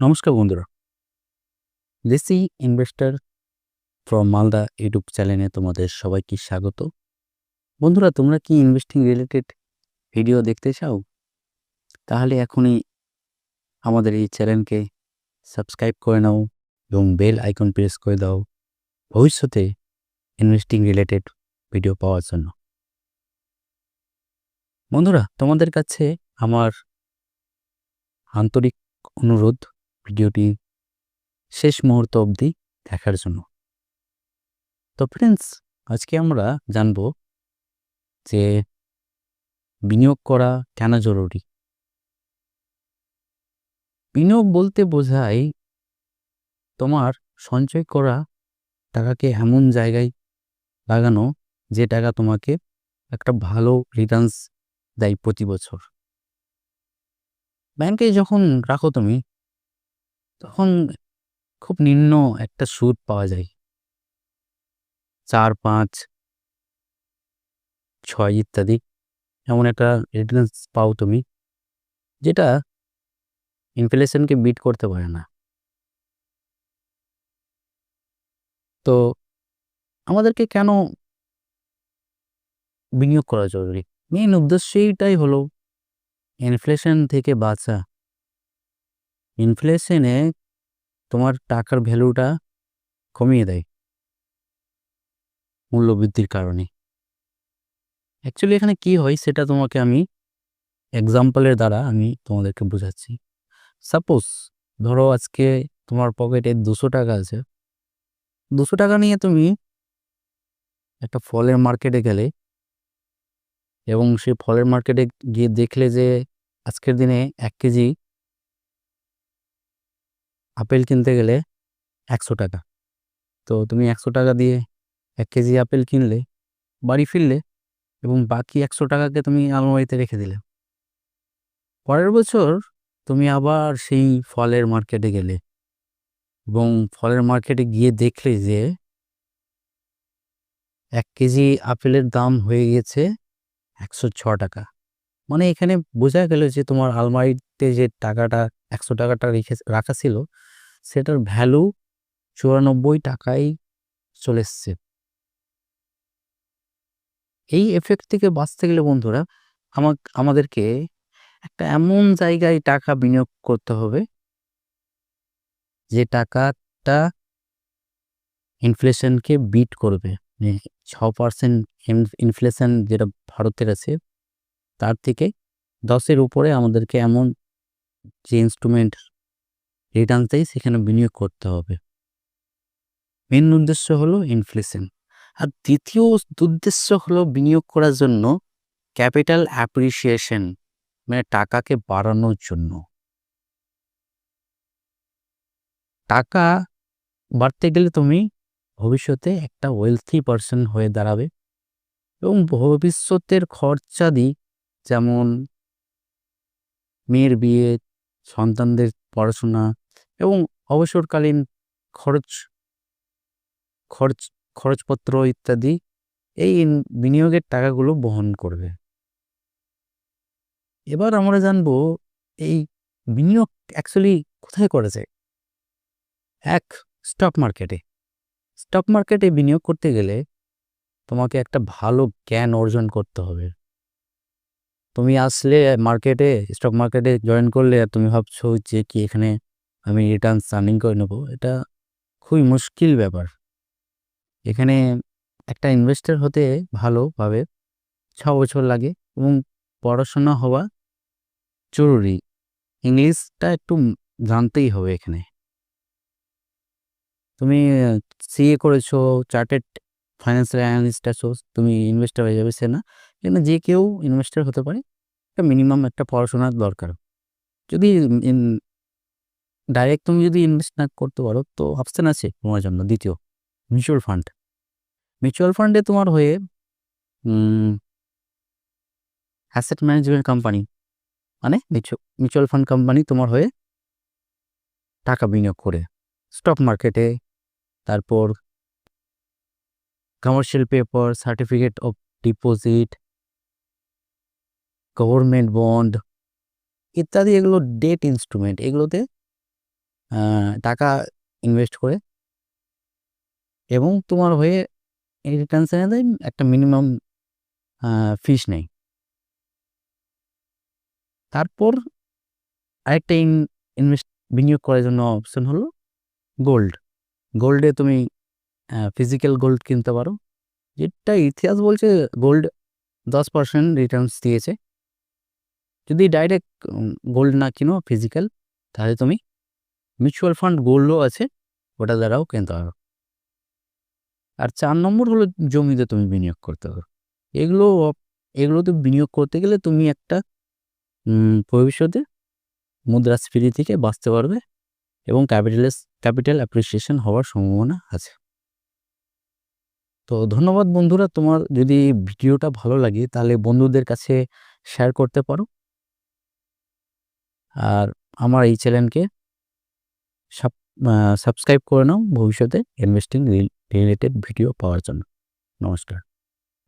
নমস্কার বন্ধুরা। দেশি ইনভেস্টর ফ্রম মালদা ইউটিউব চ্যানেলে তোমাদের সবাইকে স্বাগত। বন্ধুরা, তোমরা কি ইনভেস্টিং রিলেটেড ভিডিও দেখতে চাও? তাহলে এখনই আমাদের এই চ্যানেলকে সাবস্ক্রাইব করে নাও এবং বেল আইকন প্রেস করে দাও ভবিষ্যতে ইনভেস্টিং রিলেটেড ভিডিও পাওয়ার জন্য। বন্ধুরা, তোমাদের কাছে আমার আন্তরিক অনুরোধ ভিডিওটি শেষ মুহূর্ত অবধি দেখার জন্য। তো ফ্রেন্ডস আজকে আমরা জানব যে বিনিয়োগ করা কেন জরুরি? বিনিয়োগ বলতে বোঝায় তোমার সঞ্চয় করা টাকাকে এমন জায়গায় লাগানো যে টাকা তোমাকে একটা ভালো রিটার্নস দেয় প্রতি বছর। ব্যাংকে যখন রাখো তুমি তখন খুব নিম্ন একটা সুদ পাওয়া যায়। চার, পাঁচ, ছয় ইত্যাদি। এমন একটা রিটার্নস পাও তুমি, যেটা ইনফ্লেশনকে বিট করতে পারে না। তো আমাদেরকে কেন বিনিয়োগ করা জরুরি? মেইন উদ্দেশ্য এইটাই হলো, ইনফ্লেশন থেকে বাঁচা। ইনফ্লেশনে তোমার টাকার ভ্যালুটা কমিয়ে দেয়। মূল্যবৃদ্ধির কারণে। অ্যাকচুয়ালি এখানে কি হয় সেটা তোমাকে আমি এক্সাম্পলের দ্বারা আমি তোমাদেরকে বোঝাচ্ছি। সাপোজ ধরো আজকে তোমার পকেটে দুশো টাকা আছে। দুশো টাকা নিয়ে তুমি একটা ফলের মার্কেটে গেলে এবং সেই ফলের মার্কেটে গিয়ে দেখলে যে আজকের দিনে এক কেজি আপেল কিনতে গেলে একশো টাকা। তো তুমি একশো টাকা দিয়ে এক কেজি আপেল কিনলে, বাড়ি ফিরলে এবং বাকি একশো টাকাকে তুমি আলমারিতে রেখে দিলে। পরের বছর তুমি আবার সেই ফলের মার্কেটে গেলে এবং ফলের মার্কেটে গিয়ে দেখলে যে এক কেজি আপেলের দাম হয়ে গেছে একশো ছ টাকা। মানে এখানে বোঝা গেল যে তোমার আলমারিতে যে টাকাটা, একশো টাকাটা রেখে রাখা ছিল সেটার ভ্যালু চুরানব্বই টাকায় চলে এসছে। এই এফেক্ট থেকে বাঁচতে গেলে বন্ধুরা আমা আমাদেরকে একটা এমন জায়গায় টাকা বিনিয়োগ করতে হবে যে টাকাটা ইনফ্লেশনকে বিট করবে। মানে ছ পার্সেন্ট ইনফ্লেশন যেটা ভারতের আছে, তার থেকে দশের উপরে আমাদেরকে এমন যে ইনস্ট্রুমেন্ট রিটার্ন দেয় সেখানে বিনিয়োগ করতে হবে। মেন উদ্দেশ্য হলো ইনফ্লেশন আর দ্বিতীয় উদ্দেশ্য হলো বিনিয়োগ করার জন্য ক্যাপিটাল অ্যাপ্রিসিয়েশন মানে টাকাকে বাড়ানোর জন্য। টাকা বাড়তে গেলে তুমি ভবিষ্যতে একটা ওয়েলথি পারসন হয়ে দাঁড়াবে এবং ভবিষ্যতের খরচাদি যেমন মেয়ের বিয়ে, সন্তানদের পড়াশোনা এবং অবসরকালীন খরচ খরচ, খরচপত্র ইত্যাদি এই বিনিয়োগের টাকাগুলো বহন করবে। এবার আমরা জানব এই বিনিয়োগ অ্যাকচুয়ালি কোথায় করা যায়? এক স্টক মার্কেটে স্টক মার্কেটে বিনিয়োগ করতে গেলে তোমাকে একটা ভালো জ্ঞান অর্জন করতে হবে। তুমি আসলে মার্কেটে স্টক মার্কেটে জয়েন করলে তুমি ভাবছ যে কি এখানে আমি রিটার্ন আর্নিং করে নেব, এটা খুবই মুশকিল ব্যাপার। এখানে একটা ইনভেস্টার হতে ভালোভাবে ছ বছর লাগে এবং পড়াশোনা হওয়া জরুরি। ইংলিশটা একটু জানতেই হবে এখানে। তুমি সিএ করেছ চার্টেড ফাইন্যান্সিয়াল অ্যানালিস্ট আছো, তুমি ইনভেস্টার হয়ে যাবে, সে না। এখানে যে কেউ ইনভেস্টার হতে পারে, একটা মিনিমাম একটা পড়াশোনার দরকার। যদি ডাইরেক্ট তুমি যদি ইনভেস্ট না করতে পারো, তো অপশান আছে তোমার জন্য, দ্বিতীয় মিউচুয়াল ফান্ড মিউচুয়াল ফান্ডে তোমার হয়ে অ্যাসেট ম্যানেজমেন্ট কোম্পানি মানে মিউচুয়াল ফান্ড কোম্পানি তোমার হয়ে টাকা বিনিয়োগ করে। স্টক মার্কেটে তারপর commercial paper certificate of deposit government bond ইত্যাদি এগুলো ডেট ইনস্ট্রুমেন্ট এগুলোতে টাকা ইনভেস্ট করে এবং তোমার হয়ে এই রিটার্নস এনে দেয় একটা মিনিমাম ফিস নেই তারপর আরেকটা ইন ইনভেস্ট বিনিয়োগ করার জন্য অপশন হলো গোল্ড গোল্ডে তুমি ফিজিক্যাল গোল্ড কিনতে পারো। যেটা ইতিহাস বলছে গোল্ড দশ পার্সেন্ট রিটার্নস দিয়েছে। যদি ডাইরেক্ট গোল্ড না কিনো ফিজিক্যাল তাহলে তুমি মিউচুয়াল ফান্ড গোল্ডও আছে, ওটা দ্বারাও কিনতে পারো আর চার নম্বর হলো জমিতে তুমি বিনিয়োগ করতে পারো এগুলো, এগুলোতে বিনিয়োগ করতে গেলে তুমি একটা ভবিষ্যতে মুদ্রাস্ফীতি থেকে বাঁচতে পারবে এবং ক্যাপিটালেস, ক্যাপিটাল অ্যাপ্রিসিয়েশন হওয়ার সম্ভাবনা আছে। তো ধন্যবাদ বন্ধুরা, তোমার যদি ভিডিওটা ভালো লাগে তাহলে বন্ধুদের কাছে শেয়ার করতে পারো। আর আমার এই চ্যানেলকে সাবস্ক্রাইব করে নাও ভবিষ্যতে ইনভেস্টিং রিলেটেড ভিডিও পাওয়ার জন্য। নমস্কার।